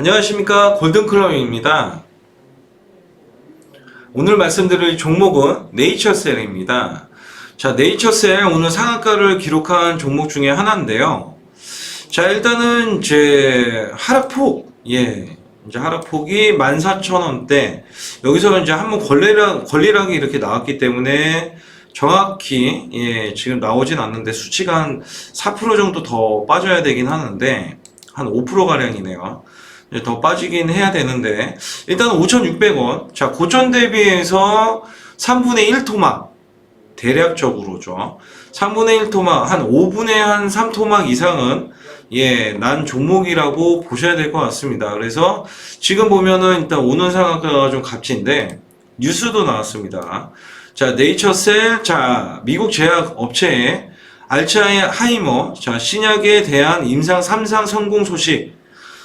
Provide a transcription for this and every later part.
안녕하십니까 골든클럽입니다. 오늘 말씀드릴 종목은 네이처셀입니다. 자, 네이처셀 오늘 상한가를 기록한 종목 중에 하나인데요. 자, 일단은 이제 하락폭, 예, 이제 하락폭이 14,000원대. 여기서 이제 한번 권리락, 권리락이 이렇게 나왔기 때문에 정확히, 예, 지금 나오진 않는데 수치가 한 4% 정도 더 빠져야 되긴 하는데, 한 5%가량이네요. 이제 더 빠지긴 해야 되는데, 일단 5,600원. 자, 고점 대비해서 3분의 1 토막. 대략적으로죠. 3분의 1 토막, 한 5분의 한 3 토막 이상은 예, 난 종목이라고 보셔야 될 것 같습니다. 그래서 지금 보면은 일단 오는 상한가가 좀 값진데 뉴스도 나왔습니다. 자, 네이처셀, 자, 미국 제약 업체의 알츠하이머, 자, 신약에 대한 임상 3상 성공 소식.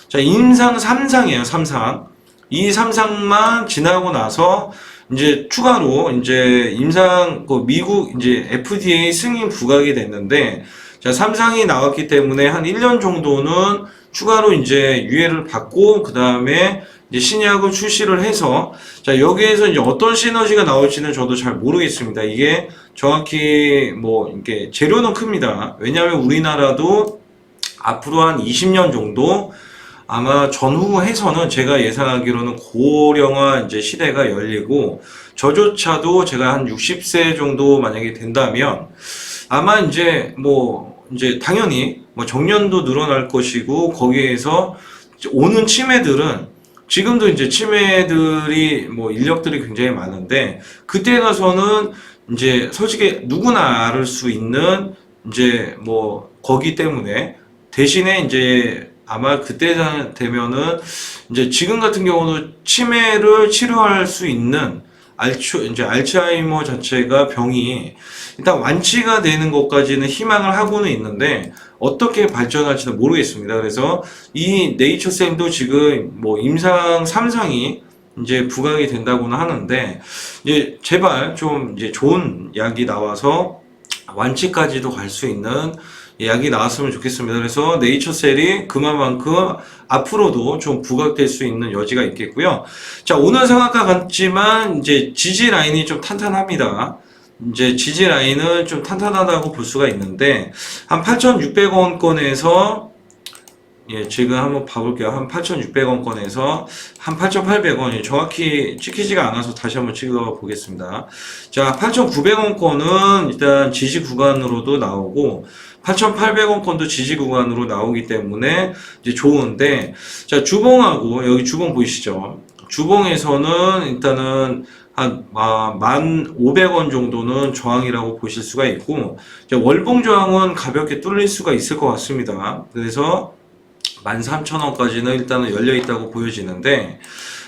자, 임상 3상이에요, 3상. 이 3상만 지나고 나서 이제 추가로 이제 임상 그 미국 이제 FDA 승인 부각이 됐는데 자, 3상이 나왔기 때문에 한 1년 정도는 추가로 이제 유예를 받고 그다음에 이제 신약을 출시를 해서 자, 여기에서 이제 어떤 시너지가 나올지는 저도 잘 모르겠습니다. 이게 정확히 뭐 이게 재료는 큽니다. 왜냐하면 우리나라도 앞으로 한 20년 정도 아마 전후해서는 제가 예상하기로는 고령화 이제 시대가 열리고 저조차도 제가 한 60세 정도 만약에 된다면 아마 이제 뭐 이제 당연히 뭐 정년도 늘어날 것이고 거기에서 오는 치매들은 지금도 이제 치매들이 뭐 인력들이 굉장히 많은데 그때 가서는 이제 솔직히 누구나 알 수 있는 이제 뭐 거기 때문에 대신에 이제 아마 그때 되면은 이제 지금 같은 경우는 치매를 치료할 수 있는 알츠 이제 알츠하이머 자체가 병이 일단 완치가 되는 것까지는 희망을 하고는 있는데 어떻게 발전할지는 모르겠습니다. 그래서 이 네이처 쌤도 지금 뭐 임상 3상이 이제 부각이 된다고는 하는데 이제 제발 좀 이제 좋은 약이 나와서 완치까지도 갈 수 있는 약이 나왔으면 좋겠습니다. 그래서 네이처셀이 그만큼 앞으로도 좀 부각될 수 있는 여지가 있겠고요. 자, 오늘 상한가 같지만 이제 지지 라인이 좀 탄탄합니다. 이제 지지 라인은 좀 탄탄하다고 볼 수가 있는데 한 8,600원권에서 예, 지금 한번 봐볼게요. 한 8,600원권에서 한 8,800원. 정확히 찍히지가 않아서 다시 한번 찍어 보겠습니다. 자, 8,900원권은 일단 지지 구간으로도 나오고, 8,800원권도 지지 구간으로 나오기 때문에 이제 좋은데, 자, 주봉하고, 여기 주봉 보이시죠? 주봉에서는 일단은 한, 아, 1,500원 정도는 저항이라고 보실 수가 있고, 월봉 저항은 가볍게 뚫릴 수가 있을 것 같습니다. 그래서 13,000원까지는 일단은 열려 있다고 보여지는데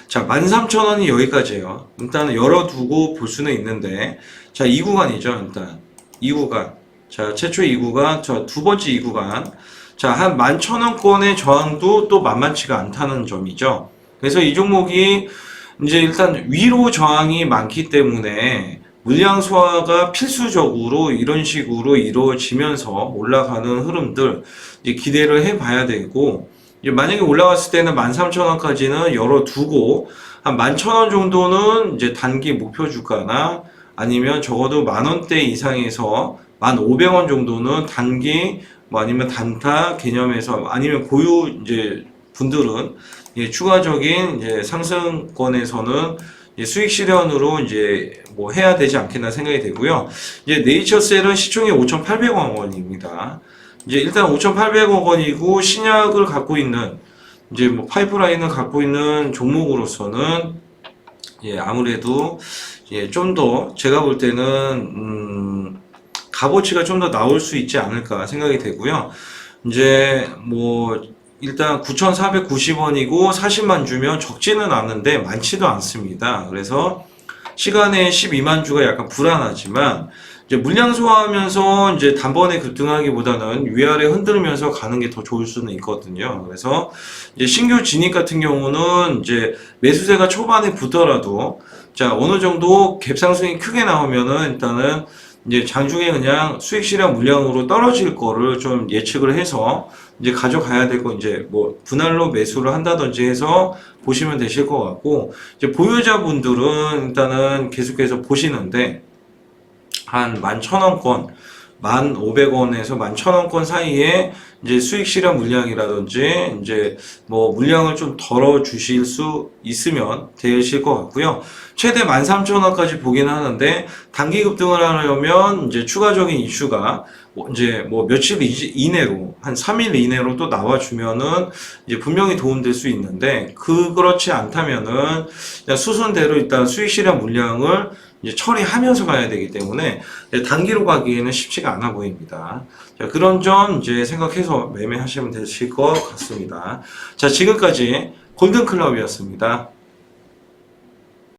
자 13,000원이 여기까지예요. 일단은 열어두고 볼 수는 있는데 자이 구간이죠 일단. 이 구간. 자 최초 이 구간 저두 번째 이 구간. 자한 11,000원권의 저항도 또 만만치가 않다는 점이죠. 그래서 이 종목이 이제 일단 위로 저항이 많기 때문에 물량 소화가 필수적으로 이런 식으로 이루어지면서 올라가는 흐름들 기대를 해 봐야 되고 만약에 올라갔을 때는 13,000원까지는 열어두고 한 11,000원 정도는 이제 단기 목표 주가나 아니면 적어도 만 원대 이상에서 1,500원 정도는 단기 뭐 아니면 단타 개념에서 아니면 고유 이제 분들은 예, 추가적인 이제 상승권에서는 수익 실현으로 이제 뭐 해야 되지 않겠나 생각이 되고요. 이제 네이처셀은 시총이 5,800억 원입니다. 이제 일단 5,800억 원이고 신약을 갖고 있는 이제 뭐 파이프라인을 갖고 있는 종목으로서는 예, 아무래도 예, 좀 더 제가 볼 때는 음, 값어치가 좀 더 나올 수 있지 않을까 생각이 되고요. 이제 뭐 일단 9,490원이고 40만 주면 적지는 않은데 많지도 않습니다. 그래서 시간에 12만 주가 약간 불안하지만 이제 물량 소화하면서 이제 단번에 급등하기보다는 위아래 흔들면서 가는 게 더 좋을 수는 있거든요. 그래서 이제 신규 진입 같은 경우는 이제 매수세가 초반에 붙더라도 자 어느 정도 갭 상승이 크게 나오면은 일단은 이제 장중에 그냥 수익 실현 물량으로 떨어질 거를 좀 예측을 해서 이제 가져가야 되고 이제 뭐 분할로 매수를 한다든지 해서 보시면 되실 것 같고 이제 보유자분들은 일단은 계속해서 보시는데 한 11,000원권, 1,500원에서 11,000원권 사이에 이제 수익 실현 물량이라든지 이제 뭐 물량을 좀 덜어 주실 수 있으면 되실 것 같고요. 최대 13,000원까지 보긴 하는데 단기 급등을 하려면 이제 추가적인 이슈가 뭐 이제 뭐 며칠 이- 이내로 한 3일 이내로 또 나와주면은 이제 분명히 도움될 수 있는데 그 그렇지 않다면은 수순대로 일단 수익 실현 물량을 이제 처리하면서 가야 되기 때문에 단기로 가기에는 쉽지가 않아 보입니다. 자, 그런 점 이제 생각해서 매매하시면 되실 것 같습니다. 자, 지금까지 골든클럽이었습니다.